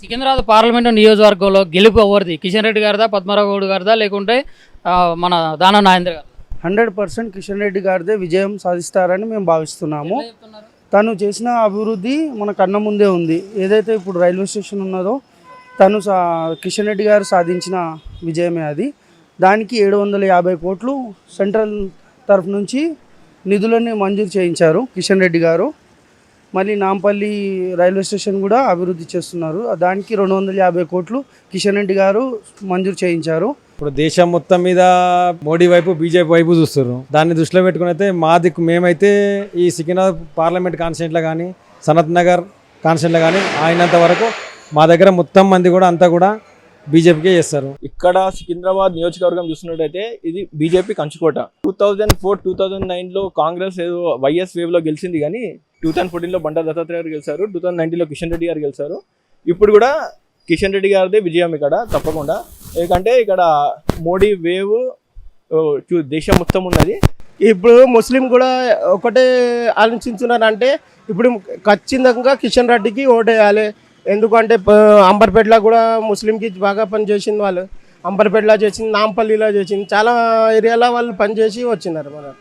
Secunderabad parliament నియోజకవర్గంలో గెలుపు ఎవరిది? కిషన్ రెడ్డి గారిదా పద్మరావు గౌడ్ గారిదా లేకుంటే మన దానం నాగేంద్ర గారు హండ్రెడ్ పర్సెంట్ కిషన్ రెడ్డి గారిదే విజయం సాధిస్తారని మేము భావిస్తున్నాము. తను చేసిన అభివృద్ధి మన కన్న ముందే ఉంది. ఏదైతే ఇప్పుడు రైల్వే స్టేషన్ ఉన్నదో తను సా కిషన్ రెడ్డి గారు సాధించిన విజయమే అది. దానికి ఏడు వందల యాభై కోట్లు సెంట్రల్ తరఫు నుంచి నిధులని మంజూరు చేయించారు కిషన్ రెడ్డి గారు. మళ్ళీ నాంపల్లి రైల్వే స్టేషన్ కూడా అభివృద్ధి చేస్తున్నారు. దానికి రెండు వందల యాభై కోట్లు కిషన్ రెడ్డి గారు మంజూరు చేయించారు. ఇప్పుడు దేశం మొత్తం మీద మోడీ వైపు బీజేపీ వైపు చూస్తారు దాన్ని దృష్టిలో పెట్టుకుని అయితే మా దిక్కు మేమైతే ఈ సికింద్రాబాద్ పార్లమెంట్ కాన్స్టిట్యూంట్లో కానీ సనత్ నగర్ కాన్స్టిట్యూంట్లో కానీ అయినంత వరకు మా దగ్గర మొత్తం మంది కూడా అంతా కూడా బీజేపీకే చేస్తారు. ఇక్కడ సికింద్రాబాద్ నియోజకవర్గం చూస్తున్నట్టయితే ఇది బీజేపీ కంచుకోట. Two thousand four two thousand నైన్లో కాంగ్రెస్ ఏదో వైఎస్ వేవ్లో గెలిచింది కానీ టూ థౌసండ్ ఫోర్టీన్లో బండారు దత్తాత్రేయ గారు గెలిచారు. టూ థౌసండ్ నైన్టీన్లో కిషన్ రెడ్డి గారు గెలిచారు. ఇప్పుడు కూడా కిషన్ రెడ్డి గారిదే విజయం ఇక్కడ తప్పకుండా. ఎందుకంటే ఇక్కడ మోడీ వేవ్ చూ- దేశం మొత్తం ఉన్నది. ఇప్పుడు ముస్లిం కూడా ఒకటే ఆలోచించున్నారు అంటే ఇప్పుడు ఖచ్చితంగా కిషన్ రెడ్డికి ఓటేయాలి. ఎందుకంటే అంబర్పేటలో కూడా ముస్లింకి బాగా పనిచేసింది వాళ్ళు. అంబర్పేటలో చేసింది నాంపల్లిలో చేసింది. చాలా ఏరియాలో వాళ్ళు పనిచేసి వచ్చినారు. మన